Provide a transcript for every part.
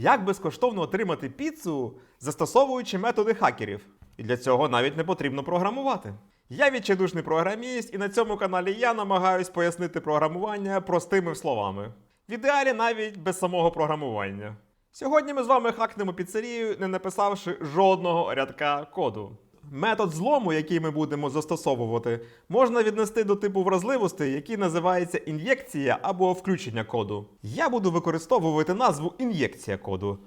Як безкоштовно отримати піцу, застосовуючи методи хакерів? І для цього навіть не потрібно програмувати. Я відчайдушний програміст, і на цьому каналі я намагаюсь пояснити програмування простими словами. В ідеалі навіть без самого програмування. Сьогодні ми з вами хакнемо піцерію, не написавши жодного рядка коду. Метод злому, який ми будемо застосовувати, можна віднести до типу вразливостей, який називається ін'єкція або включення коду. Я буду використовувати назву ін'єкція коду,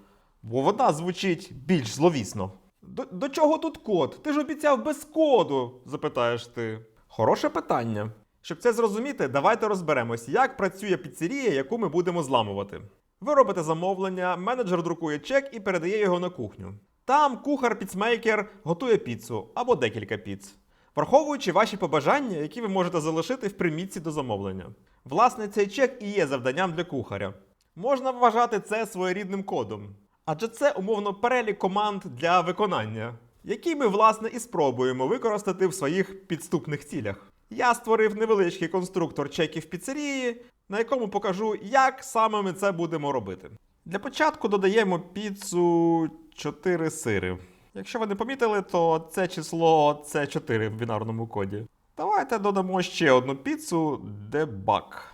бо вона звучить більш зловісно. До, до чого тут код? Ти ж обіцяв без коду, запитаєш ти. Хороше питання. Щоб це зрозуміти, давайте розберемось, як працює піцерія, яку ми будемо зламувати. Ви робите замовлення, менеджер друкує чек і передає його на кухню. Там кухар-піцмейкер готує піцу або декілька піц, враховуючи ваші побажання, які ви можете залишити в примітці до замовлення. Власне, цей чек і є завданням для кухаря. Можна вважати це своєрідним кодом, адже це умовно перелік команд для виконання, які ми, власне, і спробуємо використати в своїх підступних цілях. Я створив невеличкий конструктор чеків піцерії, на якому покажу, як саме ми це будемо робити. Для початку додаємо піцу 4 сири. Якщо ви не помітили, то це число це 4 в бінарному коді. Давайте додамо ще одну піцу дебак.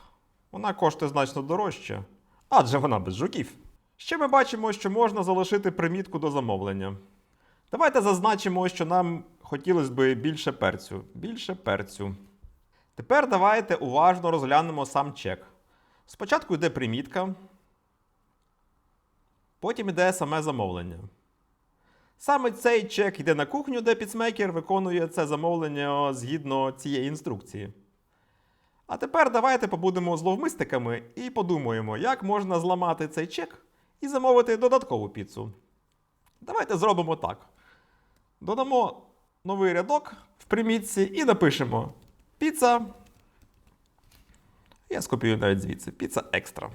Вона коштує значно дорожче, адже вона без жуків. Ще ми бачимо, що можна залишити примітку до замовлення. Давайте зазначимо, що нам хотілося б більше перцю. Більше перцю. Тепер давайте уважно розглянемо сам чек. Спочатку йде примітка, потім йде саме замовлення. Саме цей чек йде на кухню, де піцмейкер виконує це замовлення згідно цієї інструкції. А тепер давайте побудемо зловмисниками і подумаємо, як можна зламати цей чек і замовити додаткову піцу. Давайте зробимо так. Додамо новий рядок в примітці і напишемо піца. Я скопіюю навіть звідси. Піца екстра.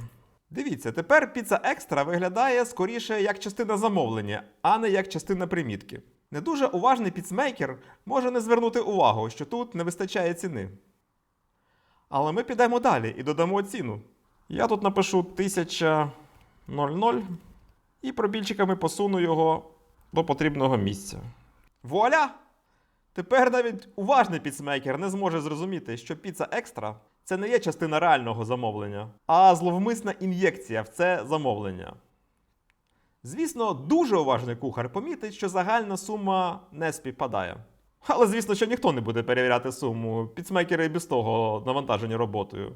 Дивіться, тепер піца екстра виглядає скоріше як частина замовлення, а не як частина примітки. Не дуже уважний піцмейкер може не звернути увагу, що тут не вистачає ціни. Але ми підемо далі і додамо ціну. Я тут напишу 1000 і пробільчиками посуну його до потрібного місця. Вуаля! Тепер навіть уважний піцмейкер не зможе зрозуміти, що піца екстра це не є частина реального замовлення, а зловмисна ін'єкція в це замовлення. Звісно, дуже уважний кухар помітить, що загальна сума не співпадає. Але звісно, що ніхто не буде перевіряти суму. Піцмейкери без того навантажені роботою.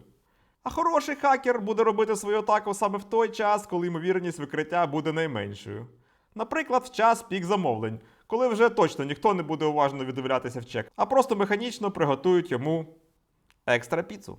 А хороший хакер буде робити свою атаку саме в той час, коли ймовірність викриття буде найменшою. Наприклад, в час пік замовлень, коли вже точно ніхто не буде уважно віддивлятися в чек, а просто механічно приготують йому екстра піцу.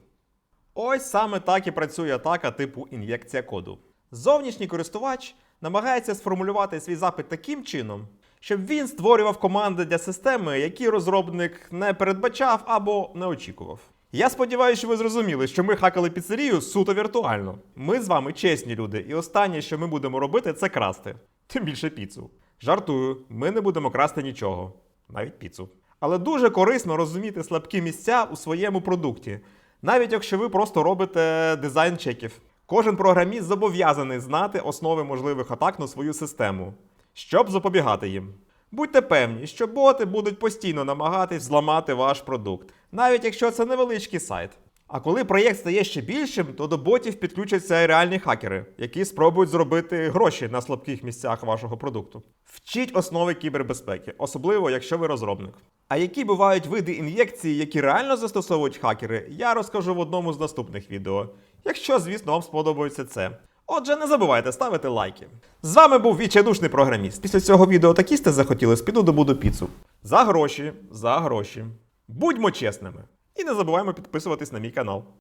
Ось саме так і працює атака типу ін'єкція коду. Зовнішній користувач намагається сформулювати свій запит таким чином, щоб він створював команди для системи, які розробник не передбачав або не очікував. Я сподіваюся, що ви зрозуміли, що ми хакали піцерію суто віртуально. Ми з вами чесні люди, і останнє, що ми будемо робити, це красти. Тим більше піцу. Жартую, ми не будемо красти нічого, навіть піцу. Але дуже корисно розуміти слабкі місця у своєму продукті, навіть якщо ви просто робите дизайн чеків. Кожен програміст зобов'язаний знати основи можливих атак на свою систему, щоб запобігати їм. Будьте певні, що боти будуть постійно намагатись зламати ваш продукт, навіть якщо це невеличкий сайт. А коли проєкт стає ще більшим, то до ботів підключаться реальні хакери, які спробують зробити гроші на слабких місцях вашого продукту. Вчіть основи кібербезпеки, особливо якщо ви розробник. А які бувають види ін'єкції, які реально застосовують хакери, я розкажу в одному з наступних відео. Якщо, звісно, вам сподобається це. Отже, не забувайте ставити лайки. З вами був відчайдушний програміст. Після цього відео такісти захотіли, піду добуду піцу. За гроші, за гроші. Будьмо чесними. І не забуваємо підписуватись на мій канал.